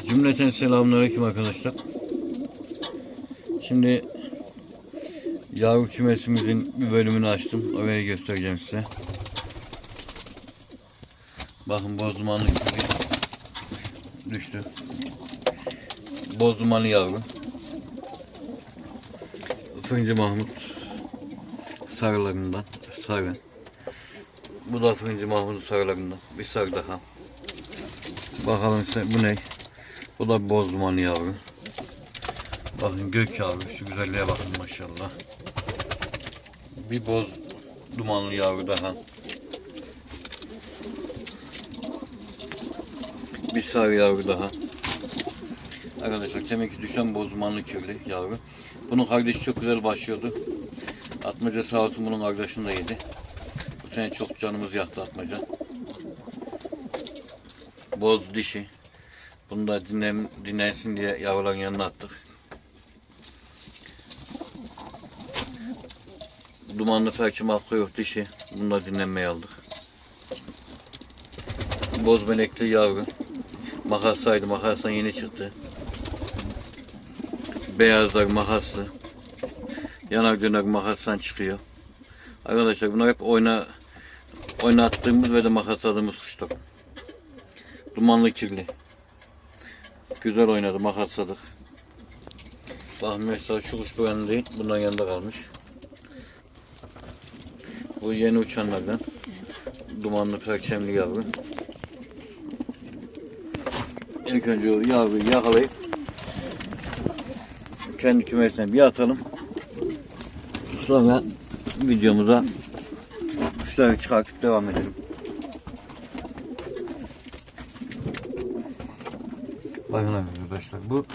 Cümleten selamünaleyküm arkadaşlar. Şimdi yavru kümesimizin bir bölümünü açtım. Orayı göstereceğim size. Bakın boz dumanlı düştü. Boz dumanlı yavru. Fırıncı Mahmut sarılarından sarı. Bu da Fırıncı Mahmut'un sarılarından. Bir sarı daha. Bakalım size bu ne? Bu da boz dumanlı yavru. Bakın gök yavru. Şu güzelliğe bakın maşallah. Bir boz dumanlı yavru daha. Bir sarı yavru daha. Arkadaşlar demek ki düşen boz dumanlı kirli yavru. Bunun kardeşi çok güzel başlıyordu. Atmaca sağ olsun bunun kardeşini de yedi. Bu sene çok canımız yaktı atmaca. Boz dişi. Bunu da dinlen, dinlensin diye yavruların yanına attık. Dumanlı felçim hakkı yok dişi. Bunu da dinlenmeye aldık. Boz benekli yavru. Makassaydı. Makastan yeni çıktı. Beyazlar makaslı. Yanak dönek makastan çıkıyor. Arkadaşlar bunlar hep oyna oynattığımız ve de makasladığımız kuşlar. Dumanlı kirli. Güzel oynadı, makasladık. Bak mesela şu kuş bu yanında değil, bundan yanında kalmış. Bu yeni uçanlardan. Dumanlı perçemli yavru. İlk önce o yavruyu yakalayıp kendi kümesine bir atalım. Sonra videomuza kuşları çıkartıp devam edelim. Bakın arkadaşlar bu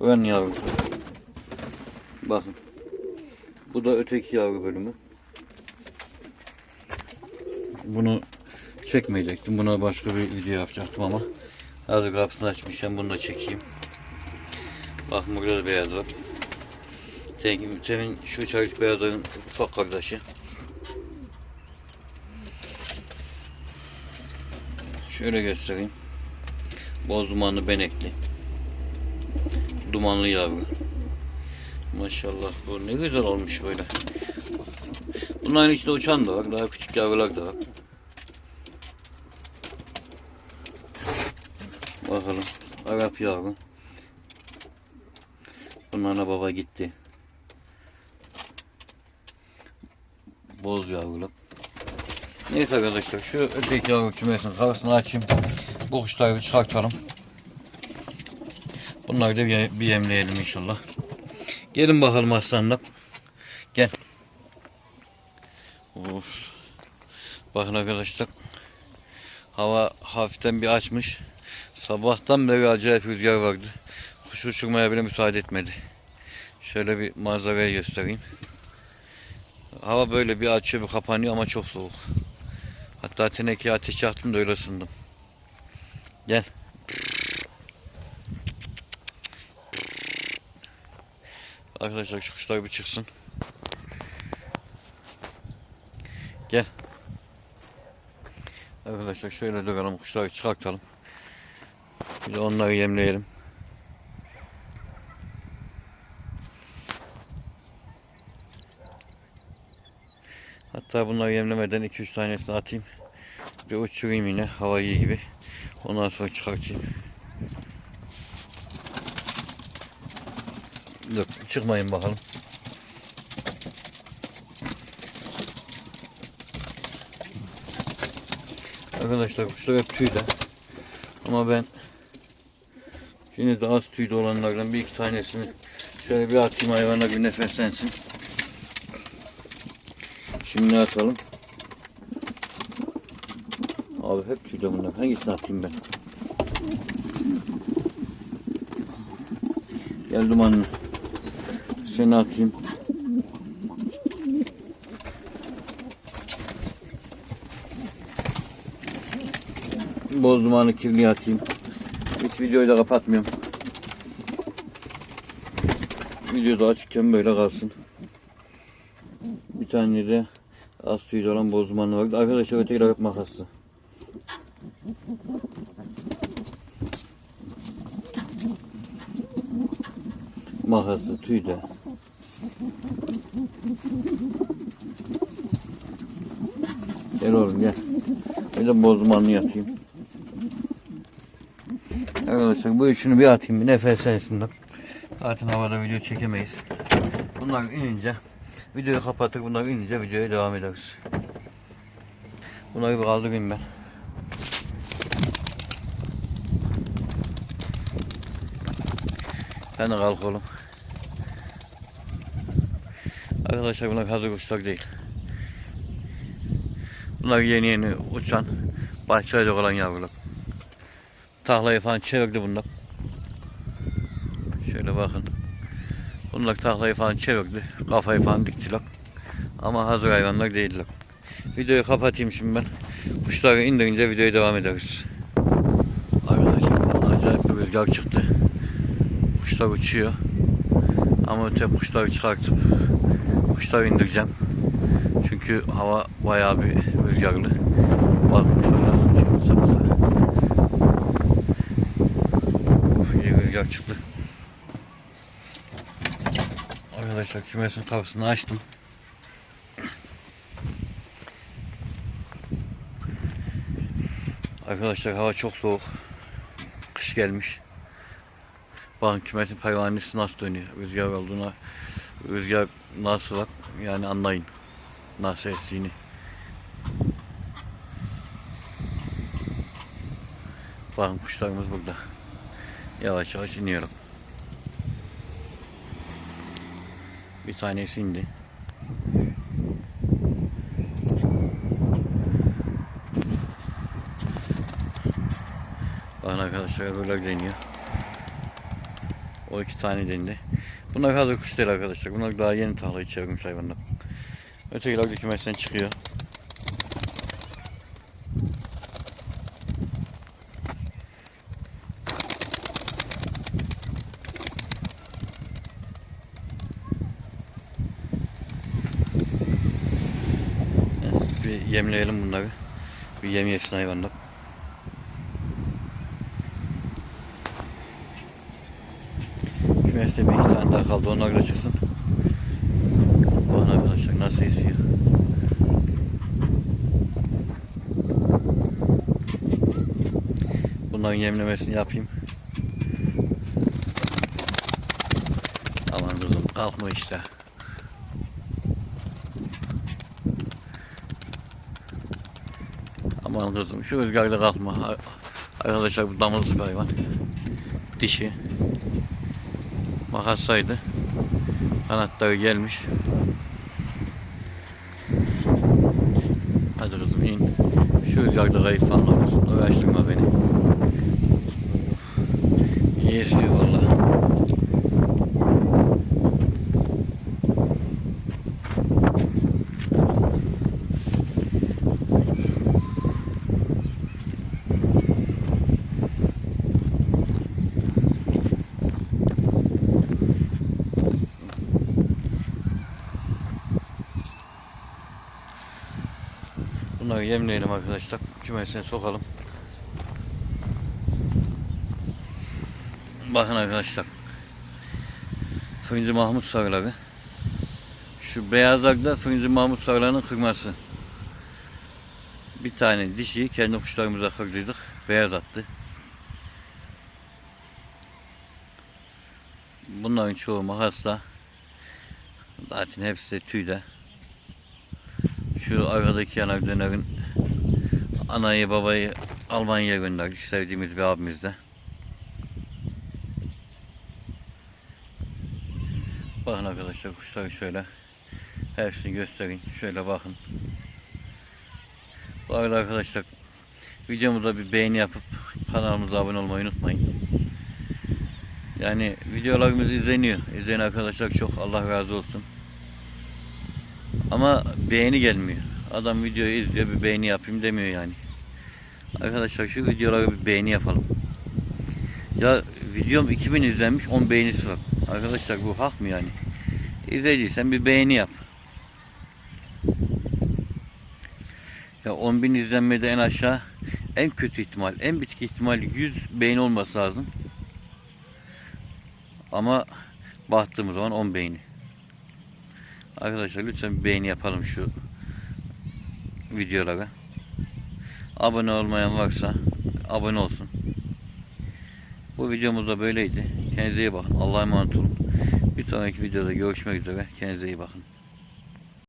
ön yavrusu. Bakın. Bu da öteki yavru bölümü. Bunu çekmeyecektim. Buna başka bir video yapacaktım ama hazır kapısını açmışken bunu da çekeyim. Bakın burada da beyaz var. Senin, senin şu çarık beyazların ufak kardeşi. Şöyle göstereyim. Boz dumanlı benekli. Dumanlı yavru. Maşallah bu ne güzel olmuş böyle. Bunların içinde uçan da var. Daha küçük yavrular da var. Bakalım. Arap yavru. Bunlarla baba gitti. Boz yavrular. Neyse arkadaşlar şu öteki yavru kümesinin kafasını açayım. Bu kuşları bir çıkartalım. Bunları da bir, bir yemleyelim inşallah. Gelin bakalım aslanlar. Gel. Of. Bakın arkadaşlar. Hava hafiften bir açmış. Sabahtan beri acayip rüzgar vardı. Kuş uçurmaya bile müsaade etmedi. Şöyle bir manzarayı göstereyim. Hava böyle bir açıyor bir kapanıyor ama çok soğuk. Hatta tenekeye ateş yaktım da öyle ısındım. Gel. Arkadaşlar şu kuşlar bir çıksın. Gel. Arkadaşlar şöyle duralım kuşları çıkartalım. Bir de onları yemleyelim. Hatta bunları yemlemeden 2-3 tanesini atayım. Bir uçurayım yine hava iyi gibi. Ondan sonra çıkartayım. Dur çıkmayın bakalım. Arkadaşlar kuşlar hep tüyde. Ama ben yine de az tüyde olanlardan bir iki tanesini şöyle bir atayım hayvana bir nefeslensin. Şimdi atalım? Abi hep tüyde bunlar. Hangisini atayım ben? Gel dumanını. Seni atayım. Boz dumanı kirliye atayım. Hiç videoyu da kapatmıyorum. Videoda açıkken böyle kalsın. Bir tane de az tüylü olan boz dumanı vardı. Arkadaşlar öteki rakip makaslı. Makası, tüy de. Gel oğlum gel. Bir de bozmanını yatayım. Arkadaşlar bu üçünü bir atayım bir nefeslensin bak. Zaten havada video çekemeyiz. Bunlar inince videoyu kapatır bunlar inince videoya devam ederiz. Bunları bir kaldırayım ben. Sen de kalk oğlum. Arkadaşlar bunlar hazır kuşlar değil. Bunlar yeni yeni uçan, başlayacak olan yavrular. Tahlayı falan çevirdi bunlar. Şöyle bakın. Bunlar tahlayı falan çevirdi. Kafayı falan diktiler. Ama hazır hayvanlar değiller. Videoyu kapatayım şimdi ben. Kuşları indirince videoya devam ederiz. Arkadaşlar acayip bir rüzgar çıktı. Kuşlar uçuyor. Ama öte kuşları çıkartıp kuşları indireceğim. Çünkü hava bayağı bir rüzgarlı. Bak kuşlar uçuyor masa. Uf, iyi rüzgar çıktı. Arkadaşlar kümesin kapısını açtım. Arkadaşlar hava çok soğuk. Kış gelmiş. Bakın kümesin pervanesi nasıl dönüyor. Rüzgar olduğuna rüzgar nasıl bak yani anlayın. Nasıl estiğini. Bakın kuşlarımız burada. Yavaş yavaş iniyorum. Bir tanesi indi. Bakın arkadaşlar böyle deniyor. O iki tane dendi. Bunlar hazır kuş değil arkadaşlar. Bunlar daha yeni tahlayı çevirmiş hayvanlar. Ötekiler de kümesten çıkıyor. Bir yemleyelim bunları. Bir yem yesin hayvanlar. Kümeste bir iki tane daha kaldı. Onlar da çıksın. Bakın arkadaşlar nasıl esiyor. Bunların yemlemesini yapayım. Aman kızım kalkma işte. Aman kızım şu rüzgarda kalkma. Arkadaşlar bu damızlık hayvan. Dişi. Makassaydı. Kanatları gelmiş. Hadi kızım in. Şu rüzgarda kayıp falan olmasın. Uğraştırma beni. İyi esiyor valla. Yemleyelim arkadaşlar. Kümesine sokalım. Bakın arkadaşlar. Fırıncı Mahmut sarıları. Şu beyazlarda Fırıncı Mahmut sarılarının kırması. Bir tane dişi kendi kuşlarımıza kırdıydık. Beyaz attı. Bunların çoğu makasla. Zaten hepsi de tüyde. Şu arkadaki yanak dönerin anayı babayı Almanya'ya gönderdik. Sevdiğimiz bir abimiz de. Bakın arkadaşlar kuşları şöyle hepsini göstereyim. Şöyle bakın. Bu arada arkadaşlar videomuza bir beğeni yapıp kanalımıza abone olmayı unutmayın. Yani videolarımız izleniyor. İzleyen arkadaşlar çok Allah razı olsun. Ama beğeni gelmiyor. Adam videoyu izliyor bir beğeni yapayım demiyor yani. Arkadaşlar şu videolara bir beğeni yapalım. Ya videom 2000 izlenmiş 10 beğenisi var. Arkadaşlar bu hak mı yani? İzlediysen bir beğeni yap. Ya 10.000 izlenmede en aşağı en kötü ihtimal, en bitki ihtimal 100 beğeni olması lazım. Ama Baktığımız zaman 10 beğeni. Arkadaşlar lütfen beğeni yapalım şu videolara. Abone olmayan varsa abone olsun. Bu videomuz da böyleydi. Kendinize iyi bakın. Allah'a emanet olun. Bir sonraki videoda görüşmek üzere. Kendinize iyi bakın.